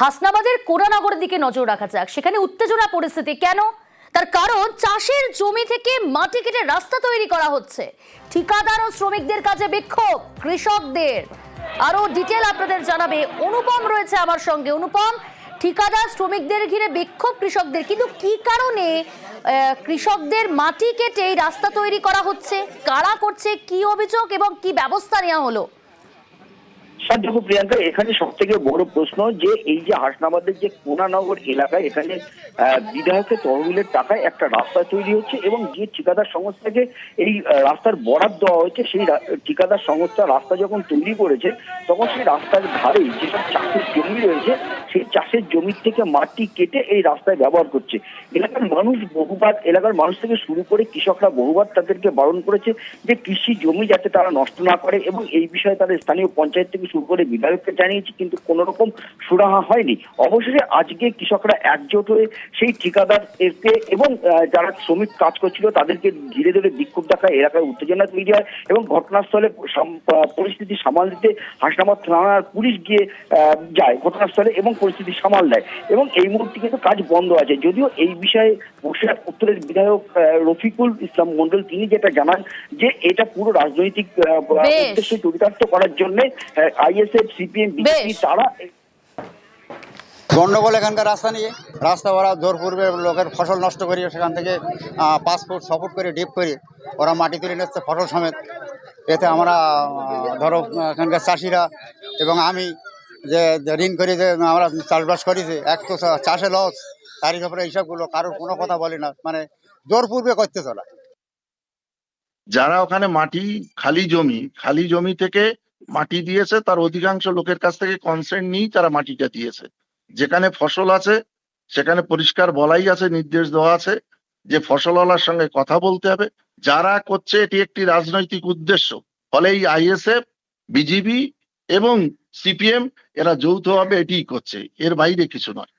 হাসনাবাদের কোরানগরের দিকে নজর রাখা যাক। সেখানে উত্তেজনা পরিস্থিতি। কেন? তার কারণ, চাষের জমি থেকে মাটি কেটে রাস্তা তৈরি করা হচ্ছে। ঠিকাদার ও শ্রমিকদের কাছে বিক্ষোভ কৃষকদের। আরও ডিটেল আপনাদের জানাবে অনুপম রয়েছে আমার সঙ্গে। অনুপম, ঠিকাদার শ্রমিকদের ঘিরে বিক্ষোভ কৃষকদের। কিন্তু কি কারণে কৃষকদের মাটি কেটে রাস্তা তৈরি করা হচ্ছে? কারা করছে? কি অভিযোগ এবং কি ব্যবস্থা নেওয়া হলো? স্যার দেখো প্রিয়াঙ্কা, এখানে সব থেকে বড় প্রশ্ন যে এই যে হাসনাবাদের যে কোনানগর এলাকায় এখানে বিধায়কের তহবিলের টাকায় একটা রাস্তা তৈরি হচ্ছে এবং যে ঠিকাদার সংস্থাকে এই রাস্তার বরাদ দেওয়া হয়েছে, সেই ঠিকাদার সংস্থা রাস্তা যখন তৈরি করেছে, তখন সেই রাস্তার ধারেই যেসব চাষের জমি রয়েছে, সেই চাষের জমির থেকে মাটি কেটে এই রাস্তায় ব্যবহার করছে। এলাকার মানুষ বহুবার, এলাকার মানুষ থেকে শুরু করে কৃষকরা বহুবার তাদেরকে বারণ করেছে যে কৃষি জমি যাতে তারা নষ্ট না করে এবং এই বিষয়ে তাদের স্থানীয় পঞ্চায়েত থেকে শুরু করে বিধায়ককে জানিয়েছে কিন্তু কোনো রকম সুরাহা হয়নি। অবশেষে আজকে কৃষকরা একজোট হয়ে সেই ঠিকাদারকে এবং যারা শ্রমিক কাজ করছিল তাদেরকে ধীরে ধীরে বিক্ষোভ দেখায় এলাকায় উত্তেজনা তৈরি হয় এবং ঘটনাস্থলে পরিস্থিতি সামাল দিতে হাসনাবাদ থানার পুলিশ গিয়ে যায় ঘটনাস্থলে এবং পরিস্থিতি সামাল দেয়। এবং এই মুহূর্তে কিন্তু কাজ বন্ধ আছে। যদিও এই বিষয়ে বসিরহাট উত্তরের বিধায়ক রফিকুল ইসলাম মন্ডল তিনি যেটা জানান যে এটা পুরো রাজনৈতিক। উদ্দেশ্য চরিতার্থ করার জন্য আইএসএফ সিপিএম বিজেপি তারা গন্ডগোল এখানকার রাস্তা নিয়ে। রাস্তা ওরা জোর পূর্বে লোকের ফসল নষ্ট করিয়ে সেখান থেকে আহ, পাঁচ ফুট ছ ফুট করে ডিপ করে ওরা মাটি তুলে নিচ্ছে ফসল সমেত। এতে আমরা ধরো এখানকার চাষিরা এবং আমি যে যে ঋণ করে যে আমরা চাষবাস করেছি এক তো চাষে লস তারই উপরে এইসবগুলো কারোর কোনো কথা বলি না। মানে জোর পূর্বে করতে চলা যারা ওখানে মাটি খালি জমি খালি জমি থেকে মাটি দিয়েছে, তার অধিকাংশ লোকের কাছ থেকে কনসেন্ট নিয়েই তারা মাটিটা দিয়েছে। যেখানে ফসল আছে, সেখানে পরিষ্কার বলাই আছে, নির্দেশ দেওয়া আছে যে ফসলওয়ালার সঙ্গে কথা বলতে হবে। যারা করছে, এটি একটি রাজনৈতিক উদ্দেশ্য। ফলে এই আইএসএফ, বিজিবি এবং সিপিএম, এরা যৌথভাবে এটিই করছে। এর বাইরে কিছু নয়।